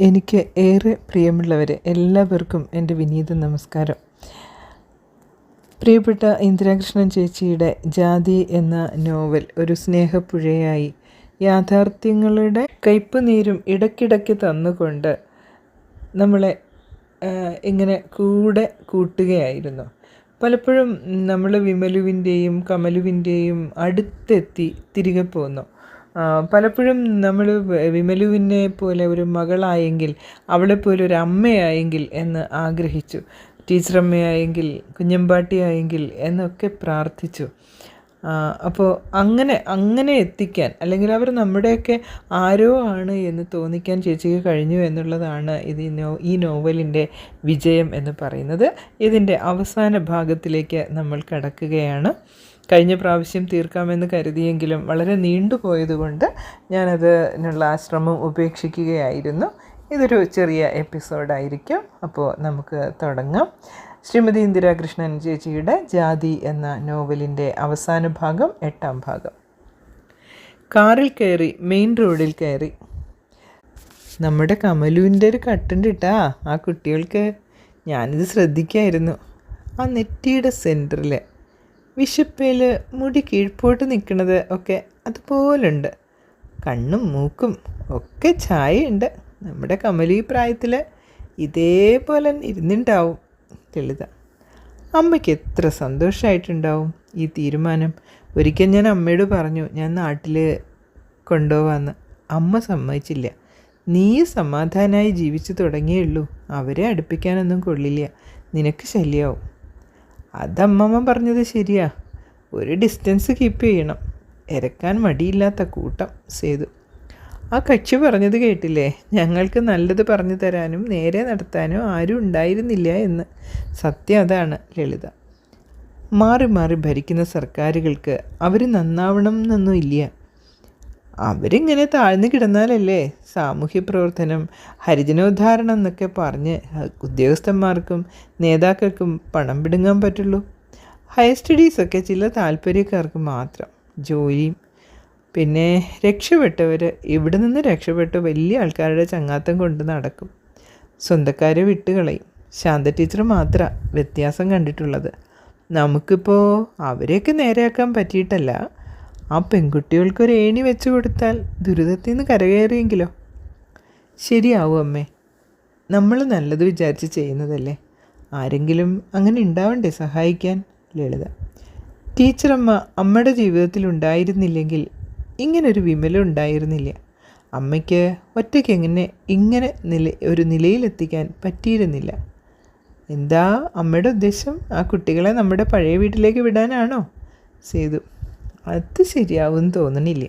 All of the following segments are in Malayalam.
എനിക്ക് ഏറെ പ്രിയമുള്ളവരെ എല്ലാവർക്കും എന്റെ വിനീത നമസ്കാരം. പ്രിയപ്പെട്ട ഇന്ദിരാകൃഷ്ണൻ ചേച്ചിയുടെ ജാതി എന്ന നോവൽ ഒരു സ്നേഹപ്പുഴയായി യാഥാർത്ഥ്യങ്ങളുടെ കയ്പ് നീരും ഇടയ്ക്കിടയ്ക്ക് തന്നുകൊണ്ട് നമ്മളെ ഇങ്ങനെ കൂടെ കൂട്ടുകയായിരുന്നു. പലപ്പോഴും നമ്മൾ വിമലുവിന്റെയും കമലുവിന്റെയും അടുത്തെത്തി തിരികെ പോന്നു. പലപ്പോഴും നമ്മൾ വിമലുവിനെ പോലെ ഒരു മകളായെങ്കിൽ അവളെപ്പോലെ ഒരു അമ്മയായെങ്കിൽ എന്ന് ആഗ്രഹിച്ചു. ടീച്ചറമ്മയായെങ്കിൽ കുഞ്ഞമ്പാട്ടിയായെങ്കിൽ എന്നൊക്കെ പ്രാർത്ഥിച്ചു. അപ്പോൾ അങ്ങനെ അങ്ങനെ എത്തിക്കാൻ അല്ലെങ്കിൽ അവർ നമ്മുടെയൊക്കെ ആരോ ആണ് എന്ന് തോന്നിക്കാൻ ചേച്ചിക്ക് കഴിഞ്ഞു എന്നുള്ളതാണ് ഇത് നോ ഈ നോവലിന്റെ വിജയം എന്ന് പറയുന്നത്. ഇതിന്റെ അവസാന ഭാഗത്തിലേക്ക് നമ്മൾ കടക്കുകയാണ്. കഴിഞ്ഞ പ്രാവശ്യം തീർക്കാമെന്ന് കരുതിയെങ്കിലും വളരെ നീണ്ടുപോയതുകൊണ്ട് ഞാനതിനുള്ള ആ ശ്രമം ഉപേക്ഷിക്കുകയായിരുന്നു. ഇതൊരു ചെറിയ എപ്പിസോഡായിരിക്കും അപ്പോൾ നമുക്ക് തുടങ്ങാം. ശ്രീമതി ഇന്ദിരാകൃഷ്ണൻ ചേച്ചിയുടെ ജാതി എന്ന നോവലിന്റെ അവസാന ഭാഗം എട്ടാം ഭാഗം. കാറിൽ കയറി മെയിൻ റോഡിൽ കയറി. നമ്മുടെ കമലുവിന്റെ ഒരു കട്ടുണ്ട് കേട്ടാ ആ കുട്ടികൾക്ക് ഞാനിത് ശ്രദ്ധിക്കായിരുന്നു. ആ നെറ്റിയുടെ സെന്ററിൽ വിശപ്പയിൽ മുടി കീഴ്പോട്ട് നിൽക്കുന്നത് ഒക്കെ അതുപോലുണ്ട്. കണ്ണും മൂക്കും ഒക്കെ ചായയുണ്ട്. നമ്മുടെ കമലി പ്രായത്തിൽ ഇതേപോലെ ഇരുന്നുണ്ടാവും ലളിത. അമ്മയ്ക്ക് എത്ര സന്തോഷമായിട്ടുണ്ടാവും ഈ തീരുമാനം. ഒരിക്കൽ ഞാൻ അമ്മയോട് പറഞ്ഞു ഞാൻ നാട്ടിൽ കൊണ്ടുപോവാന്ന്. അമ്മ സമ്മതിച്ചില്ല. നീ സമാധാനമായി ജീവിച്ചു തുടങ്ങിയുള്ളൂ അവരെ അടുപ്പിക്കാനൊന്നും കൊള്ളില്ല. നിനക്ക് ശല്യമാവും അതമ്മമ്മ പറഞ്ഞത് ശരിയാ. ഒരു ഡിസ്റ്റൻസ് കീപ്പ് ചെയ്യണം. ഇരക്കാൻ മടിയില്ലാത്ത കൂട്ടം സേതു. ആ കക്ഷി പറഞ്ഞത് കേട്ടില്ലേ? ഞങ്ങൾക്ക് നല്ലത് പറഞ്ഞു തരാനും നേരെ നടത്താനും ആരും ഉണ്ടായിരുന്നില്ല എന്ന്. സത്യം അതാണ് ലളിത. മാറി മാറി ഭരിക്കുന്ന സർക്കാരുകൾക്ക് അവർ നന്നാവണം എന്നൊന്നും ഇല്ല. അവരിങ്ങനെ താഴ്ന്നു കിടന്നാലല്ലേ? സാമൂഹ്യ പ്രവർത്തനം ഹരിജനോദ്ധാരണം എന്നൊക്കെ പറഞ്ഞ് ഉദ്യോഗസ്ഥന്മാർക്കും നേതാക്കൾക്കും പണം പിടുങ്ങാൻ പറ്റുള്ളൂ. ഹയർ സ്റ്റഡീസൊക്കെ ചില താല്പര്യക്കാർക്ക് മാത്രം ജോലിയും പിന്നെ രക്ഷപ്പെട്ടവർ ഇവിടെ നിന്ന് രക്ഷപ്പെട്ട് വലിയ ആൾക്കാരുടെ ചങ്ങാത്തം കൊണ്ട് നടക്കും. സ്വന്തക്കാരെ വിട്ടുകളയും. ശാന്ത ടീച്ചർ മാത്രം വ്യത്യാസം കണ്ടിട്ടുള്ളത്. നമുക്കിപ്പോൾ അവരെയൊക്കെ നേരെയാക്കാൻ പറ്റിയിട്ടല്ല. ആ പെൺകുട്ടികൾക്ക് ഒരു ഏണി വെച്ച് കൊടുത്താൽ ദുരിതത്തിൽ നിന്ന് കരകയറിയെങ്കിലോ? ശരിയാവും അമ്മേ. നമ്മൾ നല്ലത് വിചാരിച്ച് ചെയ്യുന്നതല്ലേ? ആരെങ്കിലും അങ്ങനെ ഉണ്ടാവണ്ടേ സഹായിക്കാൻ? ലളിത. ടീച്ചറമ്മ അമ്മയുടെ ജീവിതത്തിൽ ഉണ്ടായിരുന്നില്ലെങ്കിൽ ഇങ്ങനൊരു വിമല ഉണ്ടായിരുന്നില്ല. അമ്മയ്ക്ക് ഒറ്റയ്ക്ക് എങ്ങനെ ഇങ്ങനെ നില ഒരു നിലയിലെത്തിക്കാൻ പറ്റിയിരുന്നില്ല. എന്താ അമ്മയുടെ ഉദ്ദേശം? ആ കുട്ടികളെ നമ്മുടെ പഴയ വീട്ടിലേക്ക് വിടാനാണോ? സേതു. അത് ശരിയാവും തോന്നണില്ല.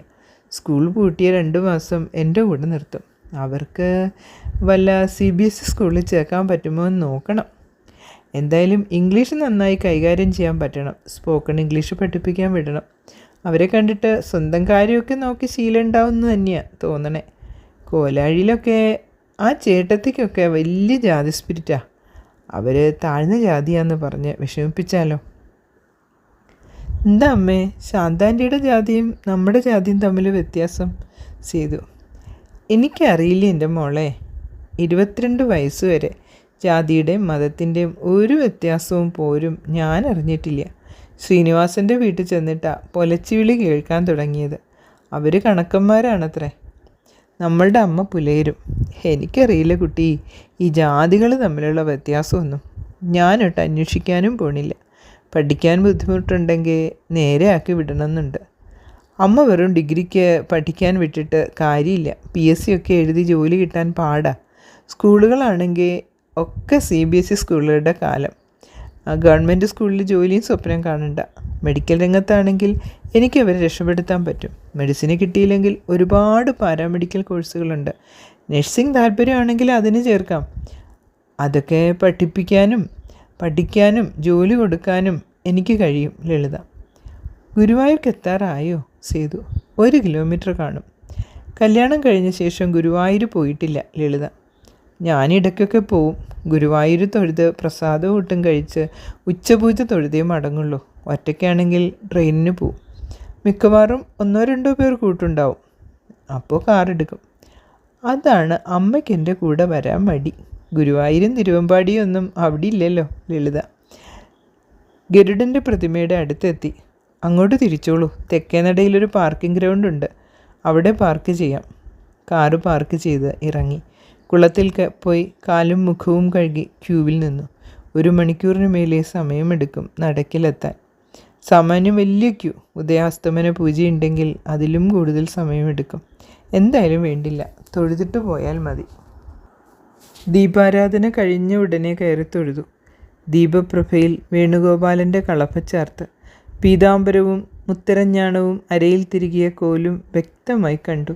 സ്കൂൾ പൂട്ടിയ രണ്ട് മാസം എന്റെ കൂടെ നിർത്തും. അവർക്ക് വല്ല സി ബി എസ് ഇ സ്കൂളിൽ ചേർക്കാൻ പറ്റുമോ എന്ന് നോക്കണം. എന്തായാലും ഇംഗ്ലീഷ് നന്നായി കൈകാര്യം ചെയ്യാൻ പറ്റണം. സ്പോക്കൺ ഇംഗ്ലീഷ് പഠിപ്പിക്കാൻ വിടണം. അവരെ കണ്ടിട്ട് സ്വന്തം കാര്യമൊക്കെ നോക്കി ശീലം ഉണ്ടാവുമെന്ന് തന്നെയാണ് തോന്നണേ. കോലാഴിയിലൊക്കെ ആ ചേട്ടത്തിക്കൊക്കെ വലിയ ജാതി സ്പിരിറ്റാണ് അവർ താഴ്ന്ന ജാതിയാന്ന് പറഞ്ഞ് വിഷമിപ്പിച്ചാലോ? എന്താ അമ്മേ? ശാന്താന്റിയുടെ ജാതിയും നമ്മുടെ ജാതിയും തമ്മിൽ വ്യത്യാസം ചെയ്തു. എനിക്കറിയില്ല എന്റെ മോളെ. ഇരുപത്തിരണ്ട് വയസ്സ് വരെ ജാതിയുടെയും മതത്തിന്റെയും ഒരു വ്യത്യാസവും പോരും ഞാൻ അറിഞ്ഞിട്ടില്ല. ശ്രീനിവാസന്റെ വീട്ടിൽ ചെന്നിട്ടാ പൊലച്ചിവിളി കേൾക്കാൻ തുടങ്ങിയത്. അവർ കണക്കന്മാരാണത്രേ. നമ്മളുടെ അമ്മ പുലയരും. എനിക്കറിയില്ല കുട്ടി ഈ ജാതികൾ തമ്മിലുള്ള വ്യത്യാസമൊന്നും. ഞാനൊട്ട് അന്വേഷിക്കാനും പോണില്ല. പഠിക്കാൻ ബുദ്ധിമുട്ടുണ്ടെങ്കിൽ നേരെ ആക്കി വിടണമെന്നുണ്ട്. അമ്മ വെറും ഡിഗ്രിക്ക് പഠിക്കാൻ വിട്ടിട്ട് കാര്യമില്ല. പി എസ് സി ഒക്കെ എഴുതി ജോലി കിട്ടാൻ പാടാ. സ്കൂളുകളാണെങ്കിൽ ഒക്കെ സി ബി എസ് ഇ സ്കൂളുകളുടെ കാലം. ഗവൺമെന്റ് സ്കൂളിൽ ജോലിയും സ്വപ്നം കാണണ്ട. മെഡിക്കൽ രംഗത്താണെങ്കിൽ എനിക്ക് അവരെ രക്ഷപ്പെടുത്താൻ പറ്റും. മെഡിസിന് കിട്ടിയില്ലെങ്കിൽ ഒരുപാട് പാരാമെഡിക്കൽ കോഴ്സുകളുണ്ട്. നഴ്സിംഗ് താല്പര്യമാണെങ്കിൽ അതിന് ചേർക്കാം. അതൊക്കെ പഠിപ്പിക്കാനും പഠിക്കാനും ജോലി കൊടുക്കാനും എനിക്ക് കഴിയും ലളിത. ഗുരുവായൂർക്ക് എത്താറായോ സേതു. ഒരു കിലോമീറ്റർ കാണും. കല്യാണം കഴിഞ്ഞ ശേഷം ഗുരുവായൂർ പോയിട്ടില്ല ലളിത. ഞാനിടയ്ക്കൊക്കെ പോവും. ഗുരുവായൂർ തൊഴുത് പ്രസാദം ഊട്ടും കഴിച്ച് ഉച്ചപൂജ തൊഴുതേ മടങ്ങുള്ളൂ ഒറ്റയ്ക്കാണെങ്കിൽ ട്രെയിനിന് പോവും. മിക്കവാറും ഒന്നോ രണ്ടോ പേർ കൂട്ടുണ്ടാവും. അപ്പോൾ കാറെടുക്കും അതാണ് അമ്മയ്ക്ക് എന്റെ കൂടെ വരാൻ മടി. ഗുരുവായൂരും തിരുവമ്പാടിയും ഒന്നും അവിടെ ഇല്ലല്ലോ ലളിത. ഗരുഡന്റെ പ്രതിമയുടെ അടുത്തെത്തി. അങ്ങോട്ട് തിരിച്ചോളൂ. തെക്കേനടയിലൊരു പാർക്കിംഗ് ഗ്രൗണ്ട് ഉണ്ട്. അവിടെ പാർക്ക് ചെയ്യാം. കാറ് പാർക്ക് ചെയ്ത് ഇറങ്ങി. കുളത്തിൽ പോയി കാലും മുഖവും കഴുകി ക്യൂവിൽ നിന്നു. ഒരു മണിക്കൂറിന് മേലെ സമയമെടുക്കും നടക്കിലെത്താൻ. സാമാന്യം വലിയ ക്യൂ. ഉദയാസ്തമന പൂജയുണ്ടെങ്കിൽ അതിലും കൂടുതൽ സമയമെടുക്കും. എന്തായാലും വേണ്ടില്ല. തൊഴുതിട്ട് പോയാൽ മതി. ദീപാരാധന കഴിഞ്ഞ ഉടനെ കയറി തൊഴുതു. ദീപപ്രഭയിൽ വേണുഗോപാലന്റെ കളപ്പച്ചാർത്ത് പീതാംബരവും മുത്തരഞ്ഞാണവും അരയിൽ തിരികിയ കോലും വ്യക്തമായി കണ്ടു.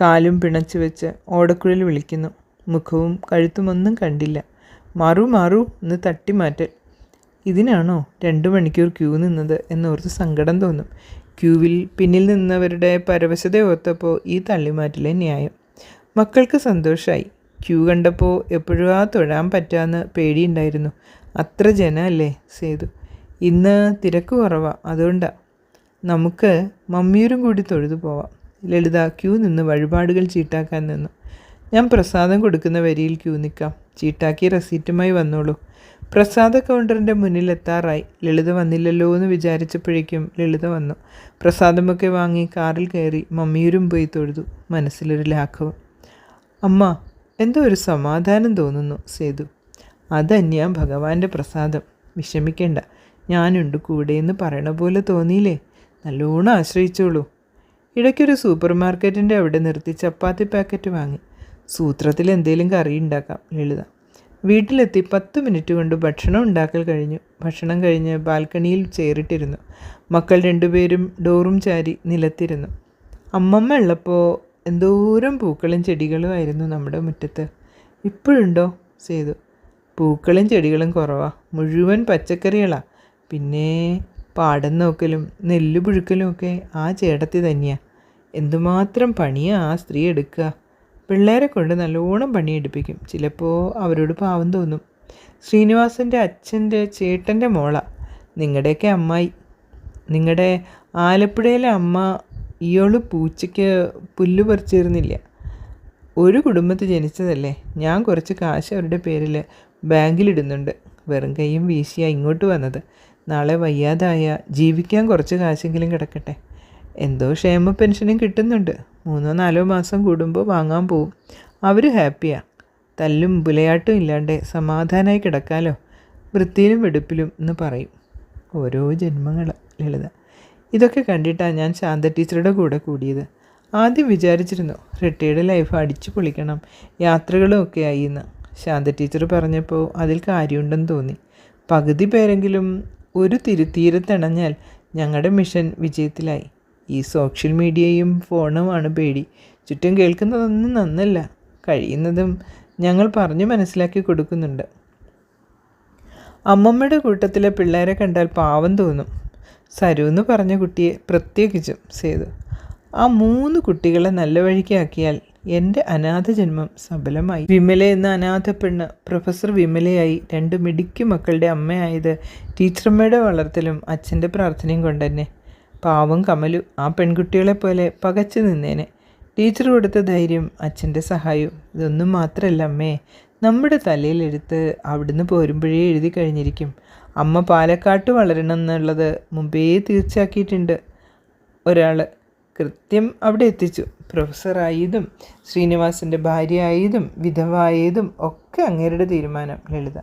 കാലും പിണച്ചു വെച്ച് ഓടക്കുഴൽ വിളിക്കുന്നു. മുഖവും കഴുത്തുമൊന്നും കണ്ടില്ല. മാറു മാറു എന്ന് തട്ടിമാറ്റൽ. ഇതിനാണോ രണ്ടു മണിക്കൂർ ക്യൂ നിന്നത്? എന്നോർത്ത് സങ്കടം തോന്നും. ക്യൂവിൽ പിന്നിൽ നിന്നവരുടെ പരവശത ഓർത്തപ്പോൾ ഈ തള്ളിമാറ്റിലെ ന്യായം. മക്കൾക്ക് സന്തോഷമായി ക്യൂ കണ്ടപ്പോൾ എപ്പോഴാ തൊഴാൻ പറ്റാമെന്ന് പേടിയുണ്ടായിരുന്നു. അത്ര ജനമല്ലേ സേതു? ഇന്ന് തിരക്ക് കുറവാണ് അതുകൊണ്ടാണ് നമുക്ക് മമ്മിയൂരും കൂടി തൊഴുതു പോവാം. ലളിത ക്യൂ നിന്ന് വഴിപാടുകൾ ചീട്ടാക്കാൻ നിന്നു. ഞാൻ പ്രസാദം കൊടുക്കുന്ന വരിയിൽ ക്യൂ നിൽക്കാം. ചീട്ടാക്കി റെസീറ്റുമായി വന്നോളൂ. പ്രസാദ കൗണ്ടറിന്റെ മുന്നിലെത്താറായി ലളിത വന്നില്ലല്ലോ എന്ന് വിചാരിച്ചപ്പോഴേക്കും ലളിത വന്നു. പ്രസാദമൊക്കെ വാങ്ങി കാറിൽ കയറി മമ്മിയൂരും പോയി തൊഴുതു. മനസ്സിലൊരു ലാഘവം. അമ്മ എന്തോ ഒരു സമാധാനം തോന്നുന്നു സേതു. അതന്യാ ഭഗവാന്റെ പ്രസാദം. വിഷമിക്കേണ്ട. ഞാനുണ്ട് കൂടെ എന്ന് പറയണ പോലെ തോന്നിയില്ലേ? നല്ലോണം ആശ്രയിച്ചോളൂ. ഇടയ്ക്കൊരു സൂപ്പർ മാർക്കറ്റിന്റെ അവിടെ നിർത്തി ചപ്പാത്തി പാക്കറ്റ് വാങ്ങി. സൂത്രത്തിൽ എന്തെങ്കിലും കറി ഉണ്ടാക്കാം ലളിത. വീട്ടിലെത്തി പത്ത് മിനിറ്റ് കൊണ്ട് ഭക്ഷണം ഉണ്ടാക്കൽ കഴിഞ്ഞു. ഭക്ഷണം കഴിഞ്ഞ് ബാൽക്കണിയിൽ ചേറിട്ടിരുന്നു. മക്കൾ രണ്ടുപേരും ഡോറും ചാരി നിലത്തിരുന്നു. അമ്മമ്മ ഉള്ളപ്പോൾ എന്തോരം പൂക്കളും ചെടികളും ആയിരുന്നു നമ്മുടെ മുറ്റത്ത്. ഇപ്പോഴുണ്ടോ? സേതു. പൂക്കളും ചെടികളും കുറവാ. മുഴുവൻ പച്ചക്കറികളാണ് പിന്നെ പാടം നോക്കലും നെല്ല് പുഴുക്കലും ഒക്കെ ആ ചേട്ടത്തി തന്നെയാണ് എന്തുമാത്രം പണിയാണ് ആ സ്ത്രീ എടുക്കുക. പിള്ളേരെ കൊണ്ട് നല്ലോണം പണിയെടുപ്പിക്കും. ചിലപ്പോൾ അവരോട് പാവം തോന്നും. ശ്രീനിവാസന്റെ അച്ഛന്റെ ചേട്ടന്റെ മോള. നിങ്ങളുടെയൊക്കെ അമ്മായി. നിങ്ങളുടെ ആലപ്പുഴയിലെ അമ്മ ഇയോൾ പൂച്ചയ്ക്ക് പുല്ല് പറിച്ചിരുന്നില്ല. ഒരു കുടുംബത്തിൽ ജനിച്ചതല്ലേ? ഞാൻ കുറച്ച് കാശ് അവരുടെ പേരിൽ ബാങ്കിലിടുന്നുണ്ട്. വെറും കൈയും വീശിയാണ് ഇങ്ങോട്ട് വന്നത്. നാളെ വയ്യാതായ ജീവിക്കാൻ കുറച്ച് കാശെങ്കിലും കിടക്കട്ടെ. എന്തോ ക്ഷേമ പെൻഷനും കിട്ടുന്നുണ്ട്. മൂന്നോ നാലോ മാസം കൂടുമ്പോൾ വാങ്ങാൻ പോവും. അവർ ഹാപ്പിയാണ് തല്ലും പുലയാട്ടും ഇല്ലാണ്ട് സമാധാനമായി കിടക്കാലോ? വൃത്തിയിലും വെടുപ്പിലും എന്ന് പറയും. ഓരോ ജന്മങ്ങൾ ലളിത. ഇതൊക്കെ കണ്ടിട്ടാണ് ഞാൻ ശാന്ത ടീച്ചറുടെ കൂടെ കൂടിയത്. ആദ്യം വിചാരിച്ചിരുന്നു റിട്ടയർഡ് ലൈഫ് അടിച്ചു പൊളിക്കണം യാത്രകളും ഒക്കെ ആയി എന്ന് ശാന്ത ടീച്ചർ പറഞ്ഞപ്പോൾ അതിൽ കാര്യമുണ്ടെന്ന് തോന്നി. പകുതി പേരെങ്കിലും ഒരു തിരുത്തീരത്തണഞ്ഞാൽ ഞങ്ങളുടെ മിഷൻ വിജയത്തിലായി. ഈ സോഷ്യൽ മീഡിയയും ഫോണുമാണ് പേടി. ചുറ്റും കേൾക്കുന്നതൊന്നും നന്നല്ല. കഴിയുന്നതും ഞങ്ങൾ പറഞ്ഞു മനസ്സിലാക്കി കൊടുക്കുന്നുണ്ട്. അമ്മമ്മയുടെ കൂട്ടത്തിലെ പിള്ളേരെ കണ്ടാൽ പാവം തോന്നും. സരു എന്ന് പറഞ്ഞ കുട്ടിയെ പ്രത്യേകിച്ചും സേതു. ആ മൂന്ന് കുട്ടികളെ നല്ല വഴിക്കാക്കിയാൽ എന്റെ അനാഥ ജന്മം സഫലമായി വിമല എന്ന അനാഥ പെണ്ണ് പ്രൊഫസർ വിമലയായി രണ്ട് മിടുക്കി മക്കളുടെ അമ്മയായത് ടീച്ചറമ്മയുടെ വളർത്തലും അച്ഛന്റെ പ്രാർത്ഥനയും കൊണ്ടുതന്നെ പാവം കമലു ആ പെൺകുട്ടികളെ പോലെ പകച്ചു നിന്നേനെ. ടീച്ചർ കൊടുത്ത ധൈര്യം അച്ഛന്റെ സഹായവും ഇതൊന്നും മാത്രമല്ല അമ്മേ. നമ്മുടെ തലയിലെടുത്ത് അവിടുന്ന് പോരുമ്പോഴേ എഴുതി കഴിഞ്ഞിരിക്കും. അമ്മ പാലക്കാട്ട് വളരണം എന്നുള്ളത് മുമ്പേ തീർച്ചയാക്കിയിട്ടുണ്ട്. ഒരാൾ കൃത്യം അവിടെ എത്തിച്ചു. പ്രൊഫസറായതും ശ്രീനിവാസിന്റെ ഭാര്യയായതും വിധവായതും ഒക്കെ അങ്ങേരുടെ തീരുമാനം ലളിത.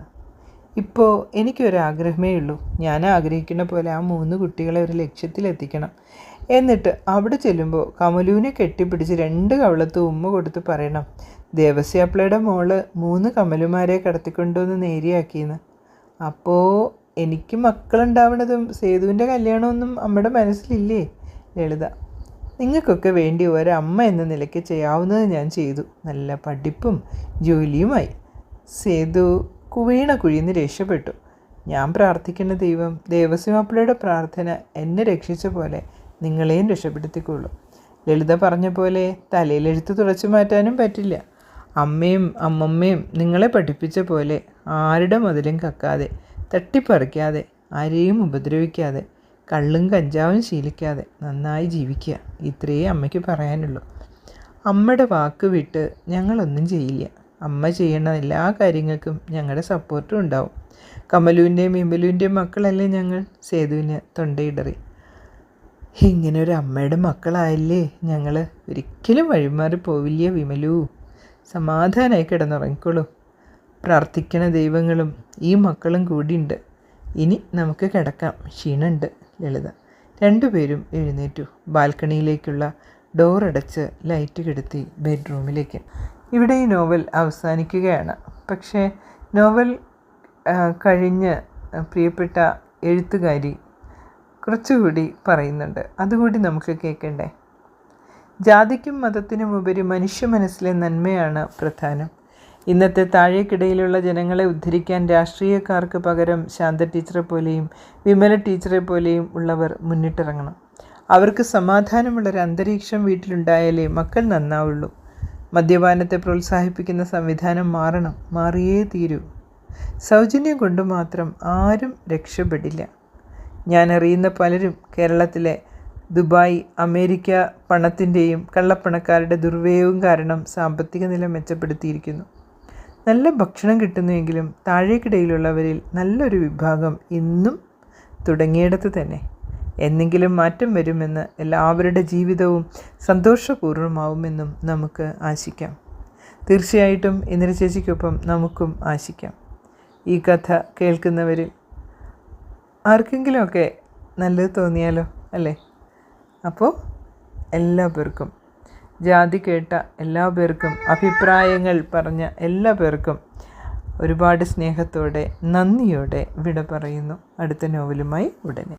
ഇപ്പോൾ എനിക്കൊരാഗ്രഹമേ ഉള്ളൂ. ഞാൻ ആഗ്രഹിക്കുന്ന പോലെ ആ മൂന്ന് കുട്ടികളെ ഒരു ലക്ഷ്യത്തിലെത്തിക്കണം എന്നിട്ട് അവിടെ ചെല്ലുമ്പോൾ കമലുവിനെ കെട്ടിപ്പിടിച്ച് രണ്ട് കവളത്ത് ഉമ്മ കൊടുത്ത് പറയണം ദേവസ്യാപ്പിളയുടെ മോൾ മൂന്ന് കമലുമാരെ കടത്തിക്കൊണ്ടുവന്ന് നേരിയാക്കിയെന്ന് അപ്പോൾ എനിക്ക് മക്കളുണ്ടാവണതും സേതുവിന്റെ കല്യാണമൊന്നും അമ്മയുടെ മനസ്സിലില്ലേ? ലളിത. നിങ്ങൾക്കൊക്കെ വേണ്ടി ഒരമ്മ എന്ന നിലയ്ക്ക് ചെയ്യാവുന്നത് ഞാൻ ചെയ്തു. നല്ല പഠിപ്പും ജോലിയുമായി. സേതു കുവീണ കുഴിന്ന് രക്ഷപ്പെട്ടു. ഞാൻ പ്രാർത്ഥിക്കുന്ന ദൈവം ദേവസ്വമാപ്പിളയുടെ പ്രാർത്ഥന എന്നെ രക്ഷിച്ച പോലെ നിങ്ങളെയും രക്ഷപ്പെടുത്തിക്കൊള്ളൂ. ലളിത പറഞ്ഞ പോലെ തലയിലെഴുത്ത് തുടച്ചു മാറ്റാനും പറ്റില്ല. അമ്മയും അമ്മമ്മയും നിങ്ങളെ പഠിപ്പിച്ച പോലെ ആരുടെ മുതലും കക്കാതെ തട്ടിപ്പറിക്കാതെ ആരെയും ഉപദ്രവിക്കാതെ കള്ളും കഞ്ചാവും ശീലിക്കാതെ നന്നായി ജീവിക്കുക. ഇത്രയേ അമ്മയ്ക്ക് പറയാനുള്ളൂ. അമ്മയുടെ വാക്ക് വിട്ട് ഞങ്ങളൊന്നും ചെയ്യില്ല. അമ്മ ചെയ്യുന്ന എല്ലാ കാര്യങ്ങൾക്കും ഞങ്ങളുടെ സപ്പോർട്ടും ഉണ്ടാവും. കമലുവിന്റെയും വിമലുവിന്റെയും മക്കളല്ലേ ഞങ്ങൾ? സേതുവിന് തൊണ്ടയിടറി. ഇങ്ങനെ ഒരു അമ്മയുടെ മക്കളായല്ലേ ഞങ്ങൾ ഒരിക്കലും വഴിമാറി പോവില്ല വിമലു. സമാധാനമായി കിടന്നുറങ്ങിക്കോളൂ. പ്രാർത്ഥിക്കണ ദൈവങ്ങളും ഈ മക്കളും കൂടിയുണ്ട്. ഇനി നമുക്ക് കിടക്കാം. ക്ഷീണുണ്ട്. ലളിത. രണ്ടുപേരും എഴുന്നേറ്റു. ബാൽക്കണിയിലേക്കുള്ള ഡോർ അടച്ച് ലൈറ്റ് കെടുത്തി ബെഡ്റൂമിലേക്ക് ഇവിടെ ഈ നോവൽ അവസാനിക്കുകയാണ്. പക്ഷേ നോവൽ കഴിഞ്ഞ് പ്രിയപ്പെട്ട എഴുത്തുകാരി കുറച്ചുകൂടി പറയുന്നുണ്ട്. അതുകൂടി നമുക്ക് കേൾക്കണ്ടേ? ജാതിക്കും മതത്തിനും ഉപരി മനുഷ്യ മനസ്സിലെ നന്മയാണ് പ്രധാനം. ഇന്നത്തെ താഴേക്കിടയിലുള്ള ജനങ്ങളെ ഉദ്ധരിക്കാൻ രാഷ്ട്രീയക്കാർക്ക് പകരം ശാന്ത ടീച്ചറെ പോലെയും വിമല ടീച്ചറെ പോലെയും ഉള്ളവർ മുന്നിട്ടിറങ്ങണം. അവർക്ക് സമാധാനമുള്ളൊരു അന്തരീക്ഷം വീട്ടിലുണ്ടായാലേ മക്കൾ നന്നാവുള്ളൂ. മദ്യപാനത്തെ പ്രോത്സാഹിപ്പിക്കുന്ന സംവിധാനം മാറണം. മാറിയേ തീരൂ. സൗജന്യം കൊണ്ട് മാത്രം ആരും രക്ഷപ്പെടില്ല. ഞാനറിയുന്ന പലരും കേരളത്തിലെ ദുബായ് അമേരിക്ക പണത്തിന്റെയും കള്ളപ്പണക്കാരുടെ ദുർവ്യയവും കാരണം സാമ്പത്തിക നില മെച്ചപ്പെടുത്തിയിരിക്കുന്നു. നല്ല ഭക്ഷണം കിട്ടുന്നുവെങ്കിലും താഴേക്കിടയിലുള്ളവരിൽ നല്ലൊരു വിഭാഗം ഇന്നും തുടങ്ങിയിടത്ത് തന്നെ. എന്നെങ്കിലും മാറ്റം വരുമെന്ന് എല്ലാവരുടെ ജീവിതവും സന്തോഷപൂർണമാവുമെന്നും നമുക്ക് ആശിക്കാം. തീർച്ചയായിട്ടും ഇന്ദിര ചേച്ചിക്കൊപ്പം നമുക്കും ആശിക്കാം. ഈ കഥ കേൾക്കുന്നവരിൽ ആർക്കെങ്കിലുമൊക്കെ നല്ലത് തോന്നിയാലോ അല്ലേ? അപ്പോൾ എല്ലാ പേർക്കും ജാതി കേട്ട എല്ലാ പേർക്കും അഭിപ്രായങ്ങൾ പറഞ്ഞ എല്ലാ പേർക്കും ഒരുപാട് സ്നേഹത്തോടെ നന്ദിയോടെ വിട പറയുന്നു. അടുത്ത നോവലുമായി ഉടനെ.